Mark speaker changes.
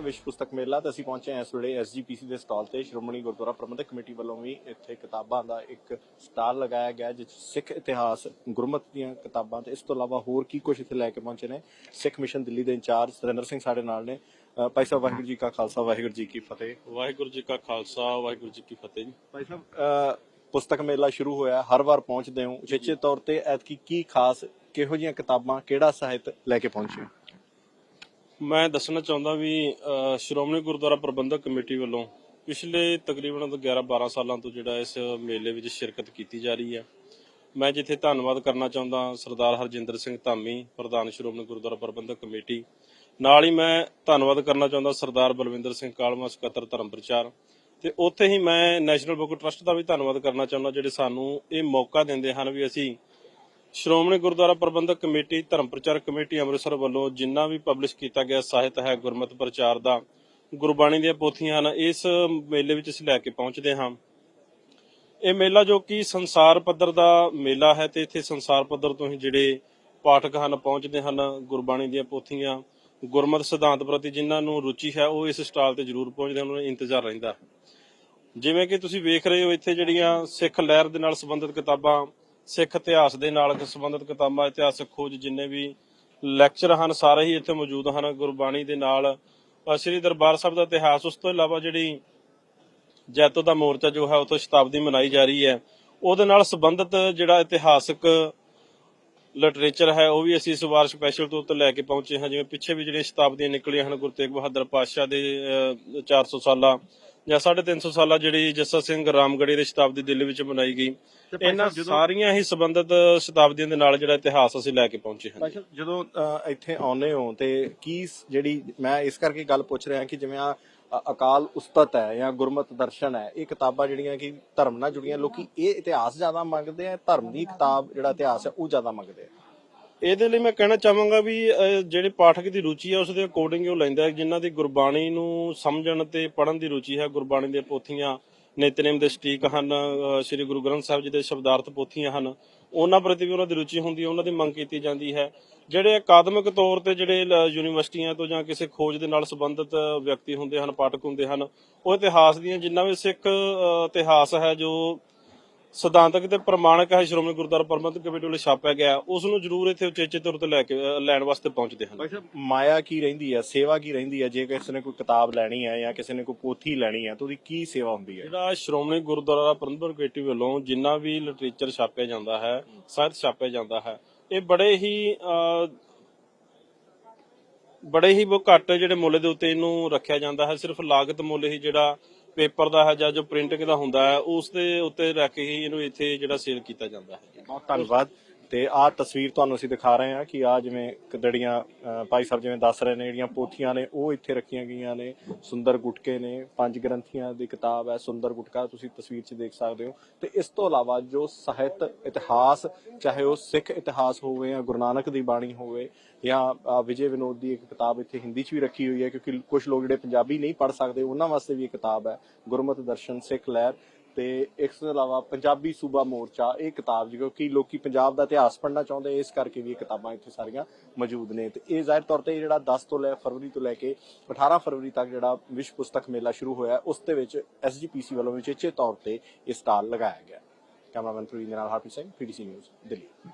Speaker 1: ਵਿਸ਼ਵ ਪੁਸਤਕ ਮੇਲਾ ਤੇ ਅਸੀਂ ਪਹੁੰਚੇ ਹਾਂ ਇਸ ਵੇਲੇ ਐਸਜੀਪੀਸੀ ਦੇ ਸਟਾਲ ਤੇ। ਸ਼੍ਰੋਮਣੀ ਗੁਰਦੁਆਰਾ ਪ੍ਰਬੰਧਕ ਕਮੇਟੀ ਵੱਲੋਂ ਵੀ ਇੱਥੇ ਕਿਤਾਬਾਂ ਦਾ ਇੱਕ ਸਟਾਲ ਲਗਾਇਆ ਗਿਆ ਜਿਸ ਸਿੱਖ ਇਤਿਹਾਸ ਗੁਰਮਤਿ ਦੀਆਂ ਕਿਤਾਬਾਂ ਤੇ ਇਸ ਤੋਂ ਇਲਾਵਾ ਹੋਰ ਕੀ ਕੁਝ ਇੱਥੇ ਲੈ ਕੇ ਪਹੁੰਚੇ ਨੇ? ਸਿੱਖ ਮਿਸ਼ਨ ਦਿੱਲੀ ਦੇ ਇੰਚਾਰਜ ਸਰਿੰਦਰ ਸਿੰਘ ਸਾਡੇ ਨਾਲ ਨੇ। ਭਾਈ ਸਾਹਿਬ ਵਾਹਿਗੁਰੂ ਜੀ ਕਾ ਖਾਲਸਾ ਵਾਹਿਗੁਰੂ ਜੀ ਕੀ ਫਤਿਹ।
Speaker 2: ਵਾਹਿਗੁਰੂ ਜੀ ਕਾ ਖਾਲਸਾ ਵਾਹਿਗੁਰੂ ਜੀ ਕੀ ਫਤਿਹ ਜੀ।
Speaker 1: ਭਾਈ ਸਾਹਿਬ ਪੁਸਤਕ ਮੇਲਾ ਸ਼ੁਰੂ ਹੋਇਆ ਹਰ ਵਾਰ ਪਹੁੰਚਦੇ ਹੋ। ਉਚੇਚੇ ਤੌਰ ਤੇ ਐਤਕੀ ਕੀ ਖਾਸ ਕਿਹੋ ਜਿਹੀਆਂ ਕਿਤਾਬਾਂ ਕਿਹੜਾ ਸਾਹਿਤ ਲੈ ਕੇ ਪਹੁੰਚੇ?
Speaker 2: ਮੈਂ ਦੱਸਣਾ ਚਾਹੁੰਦਾ ਵੀ ਸ਼੍ਰੋਮਣੀ ਗੁਰਦੁਆਰਾ ਪ੍ਰਬੰਧਕ ਕਮੇਟੀ ਵੱਲੋਂ ਪਿਛਲੇ ਤਕਰੀਬਨ 11 12 ਸਾਲਾਂ ਤੋਂ ਜਿਹੜਾ ਇਸ ਮੇਲੇ ਵਿੱਚ ਸ਼ਿਰਕਤ ਕੀਤੀ ਜਾ ਰਹੀ ਹੈ। ਮੈਂ ਜਿੱਥੇ ਧੰਨਵਾਦ ਕਰਨਾ ਚਾਹੁੰਦਾ ਸਰਦਾਰ ਹਰਜਿੰਦਰ ਸਿੰਘ ਧਾਮੀ, ਪ੍ਰਧਾਨ ਸ਼੍ਰੋਮਣੀ ਗੁਰਦੁਆਰਾ ਪ੍ਰਬੰਧਕ ਕਮੇਟੀ। ਨਾਲ ਹੀ ਮੈਂ ਧੰਨਵਾਦ ਕਰਨਾ ਚਾਹੁੰਦਾ ਸਰਦਾਰ ਬਲਵਿੰਦਰ ਸਿੰਘ ਕਾਲਮਾ, ਸਕੱਤਰ ਧਰਮ ਪ੍ਰਚਾਰ। ਤੇ ਉੱਥੇ ਹੀ ਮੈਂ ਨੈਸ਼ਨਲ ਬੁੱਕ ਟਰਸਟ ਦਾ ਵੀ ਧੰਨਵਾਦ ਕਰਨਾ ਚਾਹੁੰਦਾ, ਜਿਹੜੇ ਸਾਨੂੰ ਇਹ ਮੌਕਾ ਦਿੰਦੇ ਹਨ ਵੀ ਅਸੀਂ ਸ਼੍ਰੋਮਣੀ ਗੁਰਦੁਆਰਾ ਪ੍ਰਬੰਧਕ ਕਮੇਟੀ, ਧਰਮ ਪ੍ਰਚਾਰ ਕਮੇਟੀ ਅੰਮ੍ਰਿਤਸਰ ਵੱਲੋਂ ਜਿੰਨਾ ਵੀ ਪਬਲਿਸ਼ ਕੀਤਾ ਗਿਆ ਸਾਹਿਤ ਹੈ, ਗੁਰਮਤਿ ਪ੍ਰਚਾਰ ਦਾ, ਗੁਰਬਾਣੀ ਦੀਆਂ ਪੋਥੀਆਂ ਹਨ, ਇਸ ਮੇਲੇ ਵਿੱਚ ਅਸੀਂ ਲੈ ਕੇ ਪਹੁੰਚਦੇ ਹਾਂ। ਇਹ ਮੇਲਾ ਜੋ ਕਿ ਸੰਸਾਰ ਪੱਧਰ ਦਾ ਮੇਲਾ ਹੈ ਤੇ ਇੱਥੇ ਸੰਸਾਰ ਪੱਧਰ ਤੋਂ ਹੀ ਜਿਹੜੇ ਪਾਠਕ ਹਨ, ਪਹੁੰਚਦੇ ਹਨ, ਗੁਰਬਾਣੀ ਦੀਆਂ ਪੋਥੀਆਂ, ਗੁਰਮਤਿ ਸਿਧਾਂਤ ਪ੍ਰਤੀ ਜਿਨ੍ਹਾਂ ਨੂੰ ਰੁਚੀ ਹੈ, ਉਹ ਇਸ ਸਟਾਲ ਤੇ ਜ਼ਰੂਰ ਪਹੁੰਚਦੇ ਹਨ, ਉਹਨਾਂ ਨੂੰ ਇੰਤਜ਼ਾਰ ਰਹਿੰਦਾ ਜਿਵੇਂ ਕਿ ਤੁਸੀਂ ਵੇਖ ਰਹੇ ਹੋ, ਇੱਥੇ ਜਿਹੜੀਆਂ ਸਿੱਖ ਲਹਿਰ ਦੇ ਨਾਲ ਸੰਬੰਧਿਤ ਕਿਤਾਬਾਂ ਸਿੱਖ ਇਤਿਹਾਸ ਦੇ ਨਾਲ ਸੰਬੰਧਿਤ ਕਿਤਾਬਾਂ ਇਤਿਹਾਸਕ ਖੋਜ ਜਿੰਨੇ ਵੀ ਲੈਕਚਰ ਹਨ ਸਾਰੇ ਹੀ ਇੱਥੇ ਮੌਜੂਦ ਹਨ। ਗੁਰਬਾਣੀ ਦੇ ਨਾਲ ਸ੍ਰੀ ਦਰਬਾਰ ਸਾਹਿਬ ਦਾ ਇਤਿਹਾਸ ਉਸ ਤੋਂ ਇਲਾਵਾ ਜਿਹੜੀ ਜੈਤੋ ਦਾ ਮੋਰਚਾ ਜੋ ਹੈ ਉਹ ਸ਼ਤਾਬਦੀ ਮਨਾਈ ਜਾ ਰਹੀ ਹੈ। ਉਹਦੇ ਨਾਲ ਸੰਬੰਧਿਤ ਜਿਹੜਾ ਇਤਿਹਾਸਕ ਲਿਟਰੇਚਰ ਹੈ ਉਹ ਵੀ ਅਸੀਂ ਇਸ ਵਾਰ ਸਪੈਸ਼ਲ ਤੌਰ ਤੇ ਲੈ ਕੇ ਪਹੁੰਚੇ ਹਾਂ। ਜਿਵੇਂ ਪਿੱਛੇ ਵੀ ਜਿਹੜੀਆਂ ਸ਼ਤਾਬਦੀਆਂ ਨਿਕਲੀਆਂ ਹਨ ਗੁਰੂ ਤੇਗ ਬਹਾਦਰ ਪਾਤਸ਼ਾਹ ਦੇ ਅਹ, 400 ਸਾਲਾ ਜਾਂ 350 ਸਾਲਾ ਜਿਹੜੀ ਜੱਸਾ ਸਿੰਘ ਰਾਮਗੜੀ ਦੀ ਸ਼ਤਾਬਦੀ ਦਿੱਲੀ ਵਿੱਚ ਮਨਾਈ ਗਈ ਇਹਨਾਂ ਸਾਰੀਆਂ ਹੀ ਸੰਬੰਧਿਤ ਸ਼ਤਾਬਦੀਆਂ ਦੇ ਨਾਲ ਜਿਹੜਾ ਇਤਿਹਾਸ ਅਸੀਂ ਲੈ ਕੇ ਪਹੁੰਚੇ ਹਾਂ।
Speaker 1: ਜਦੋਂ ਇੱਥੇ ਆਉਨੇ ਹੋ ਤੇ ਕੀ ਜਿਹੜੀ ਮੈਂ ਇਸ ਕਰਕੇ ਗੱਲ ਪੁੱਛ ਰਿਹਾ ਕਿ ਜਿਵੇਂ ਆ ਅਕਾਲ ਉਸਤਤ ਹੈ ਜਾਂ ਗੁਰਮਤ ਦਰਸ਼ਨ ਹੈ ਇਹ ਕਿਤਾਬਾਂ ਜਿਹੜੀਆਂ ਕਿ ਧਰਮ ਨਾਲ ਜੁੜੀਆਂ ਲੋਕੀ ਇਹ ਇਤਿਹਾਸ ਜ਼ਿਆਦਾ ਮੰਗਦੇ ਆ ਧਰਮ ਦੀ ਕਿਤਾਬ ਜਿਹੜਾ ਇਤਿਹਾਸ ਹੈ ਉਹ ਜ਼ਿਆਦਾ ਮੰਗਦੇ ਆ।
Speaker 2: ਇਹਦੇ ਲਈ ਮੈਂ ਕਹਿਣਾ ਚਾਹਾਂਗਾ ਵੀ ਜਿਹੜੇ ਪਾਠਕ ਦੀ ਰੁਚੀ ਹੈ ਉਸ ਦੇ ਅਕੋਰਡਿੰਗ ਉਹ ਲੈਂਦਾ ਜਿਨ੍ਹਾਂ ਦੀ ਗੁਰਬਾਣੀ ਨੂੰ ਸਮਝਣ ਤੇ ਪੜ੍ਹਨ ਦੀ ਰੁਚੀ ਹੈ। ਗੁਰਬਾਣੀ ਦੀਆਂ ਪੋਥੀਆਂ ਨਿਤਨੇਮ ਦੇ ਸਟੀਕ ਹਨ ਸ੍ਰੀ ਗੁਰੂ ਗ੍ਰੰਥ ਸਾਹਿਬ ਜੀ ਦੇ ਸ਼ਬਦਾਰਥ ਪੋਥੀਆਂ ਹਨ। ਉਹਨਾਂ ਪ੍ਰਤੀ ਵੀ ਉਹਨਾਂ ਦੀ ਰੁਚੀ ਹੁੰਦੀ ਹੈ, ਉਹਨਾਂ ਦੀ ਮੰਗ ਕੀਤੀ ਜਾਂਦੀ ਹੈ। ਜਿਹੜੇ ਅਕਾਦਮਿਕ ਤੌਰ ਤੇ ਜਿਹੜੇ ਲ- ਯੂਨੀਵਰਸਿਟੀਆਂ ਤੋਂ ਜਾਂ ਕਿਸੇ ਖੋਜ ਦੇ ਨਾਲ ਸੰਬੰਧਿਤ ਵਿਅਕਤੀ ਹੁੰਦੇ ਹਨ, ਪਾਠਕ ਹੁੰਦੇ ਹਨ, ਉਹ ਇਤਿਹਾਸ ਦੀਆਂ ਜਿੰਨਾ ਵੀ ਸਿੱਖ ਇਤਿਹਾਸ ਹੈ ਜੋ ਸਿਧਾਂਤਕ ਤੇ ਪ੍ਰਮਾਣਿਕ ਹੈ ਸ਼੍ਰੋਮਣੀ ਗੁਰਦੁਆਰਾ ਪ੍ਰਬੰਧਕ ਕਮੇਟੀ ਵੱਲੋਂ ਛਾਪਿਆ ਗਿਆ ਉਸ ਨੂੰ ਜ਼ਰੂਰ ਇੱਥੇ ਉਚੇਚੇ ਤੌਰ ਤੇ ਲੈ ਕੇ ਲੈਣ ਵਾਸਤੇ ਪਹੁੰਚਦੇ ਹਨ।
Speaker 1: ਭਾਈ ਸਾਹਿਬ ਮਾਇਆ ਕੀ ਰਹਿੰਦੀ ਹੈ? ਸੇਵਾ ਕੀ ਰਹਿੰਦੀ ਹੈ? ਜੇ ਕਿਸੇ ਨੇ ਕੋਈ ਕਿਤਾਬ ਲੈਣੀ ਹੈ ਜਾਂ ਕਿਸੇ ਨੇ ਕੋਈ ਪੋਥੀ ਲੈਣੀ ਹੈ ਤਾਂ ਉਹਦੀ ਕੀ ਸੇਵਾ ਹੁੰਦੀ ਹੈ?
Speaker 2: ਜਿਹੜਾ ਸ਼੍ਰੋਮਣੀ ਗੁਰਦੁਆਰਾ ਪ੍ਰਬੰਧਕ ਕਮੇਟੀ ਵੱਲੋਂ ਜਿੰਨਾ ਵੀ ਲਿਟਰੇਚਰ ਛਾਪਿਆ ਜਾਂਦਾ ਹੈ ਸਾਹਿਤ ਛਾਪਿਆ ਜਾਂਦਾ ਹੈ ਇਹ ਬੜੇ ਹੀ ਬੜੇ ਹੀ ਬਹੁਤ ਘੱਟ ਜਿਹੜੇ ਮੁੱਲ ਦੇ ਉੱਤੇ ਇਹਨੂੰ ਰੱਖਿਆ ਜਾਂਦਾ ਹੈ। ਸਿਰਫ ਲਾਗਤ ਮੁੱਲ ਹੀ ਜਿਹੜਾ ਪੇਪਰ ਦਾ ਹੈ ਜਾਂ ਜੋ ਪ੍ਰਿੰਟਿੰਗ ਦਾ ਹੁੰਦਾ ਹੈ, ਉਸ ਦੇ ਉੱਤੇ ਰੱਖ ਕੇ ਹੀ ਇਹਨੂੰ ਇੱਥੇ ਜਿਹੜਾ ਸੇਲ ਕੀਤਾ ਜਾਂਦਾ ਹੈ।
Speaker 1: ਬਹੁਤ ਧੰਨਵਾਦ। ਤੇ ਆਹ ਤਸਵੀਰ ਤੁਹਾਨੂੰ ਅਸੀਂ ਦਿਖਾ ਰਹੇ ਹਾਂ ਕਿ ਆ ਜਿਵੇਂ ਕਦੜੀਆਂ ਭਾਈ ਸਾਹਿਬ ਜਿਵੇਂ ਦੱਸ ਰਹੇ ਨੇ, ਜਿਹੜੀਆਂ ਪੋਥੀਆਂ ਨੇ, ਉਹ ਇੱਥੇ ਰੱਖੀਆਂ ਗਈਆਂ ਨੇ। ਸੁੰਦਰ ਗੁਟਕੇ ਨੇ, ਪੰਜ ਗ੍ਰੰਥੀਆਂ ਦੀ ਕਿਤਾਬ ਹੈ, ਸੁੰਦਰ ਗੁਟਕਾ, ਤੁਸੀਂ ਤਸਵੀਰ 'ਚ ਦੇਖ ਸਕਦੇ ਹੋ। ਤੇ ਇਸ ਤੋਂ ਇਲਾਵਾ ਜੋ ਸਾਹਿਤ ਇਤਿਹਾਸ, ਚਾਹੇ ਉਹ ਸਿੱਖ ਇਤਿਹਾਸ ਹੋਵੇ ਜਾਂ ਗੁਰੂ ਨਾਨਕ ਦੀ ਬਾਣੀ ਹੋਵੇ, ਜਾਂ ਵਿਜੇ ਵਿਨੋਦ ਦੀ ਇੱਕ ਕਿਤਾਬ ਇੱਥੇ ਹਿੰਦੀ 'ਚ ਵੀ ਰੱਖੀ ਹੋਈ ਹੈ, ਕਿਉਂਕਿ ਕੁਝ ਲੋਕ ਜਿਹੜੇ ਪੰਜਾਬੀ ਨਹੀਂ ਪੜ੍ਹ ਸਕਦੇ, ਉਹਨਾਂ ਵਾਸਤੇ ਵੀ ਇਹ ਕਿਤਾਬ ਹੈ, ਗੁਰਮਤਿ ਦਰਸ਼ਨ ਸਿੱਖ ਲਹਿਰ। ਤੇ ਇਸ ਤੋਂ ਇਲਾਵਾ ਪੰਜਾਬੀ ਸੂਬਾ ਮੋਰਚਾ ਇਹ ਕਿਤਾਬ ਜੋ ਕਿ ਲੋਕੀ ਪੰਜਾਬ ਦਾ ਇਤਿਹਾਸ ਪੜ੍ਹਨਾ ਚਾਹੁੰਦੇ, ਇਸ ਕਰਕੇ ਵੀ ਇਹ ਕਿਤਾਬਾਂ ਇੱਥੇ ਸਾਰੀਆਂ ਮੌਜੂਦ ਨੇ। ਤੇ ਇਹ ਜ਼ਾਹਿਰ ਤੌਰ ਤੇ ਇਹ ਜਿਹੜਾ 10 ਤੋਂ ਲੈ ਫਰਵਰੀ ਤੋਂ ਲੈ ਕੇ 18 ਫਰਵਰੀ ਤੱਕ ਜਿਹੜਾ ਵਿਸ਼ਵ ਪੁਸਤਕ ਮੇਲਾ ਸ਼ੁਰੂ ਹੋਇਆ ਉਸ ਦੇ ਵਿੱਚ ਐਸਜੀਪੀਸੀ ਵੱਲੋਂ ਵਿਚੇਚੇ ਤੌਰ ਤੇ ਇਹ ਸਟਾਲ ਲਗਾਇਆ ਗਿਆ ਕੈਮਰਾਮੈਨ ਪ੍ਰਵੀਨ ਨਾਲ ਹਰਪ੍ਰੀਤ ਸਿੰਘ ਪੀਡੀਸੀ ਨਿਊਜ਼, ਦਿੱਲੀ।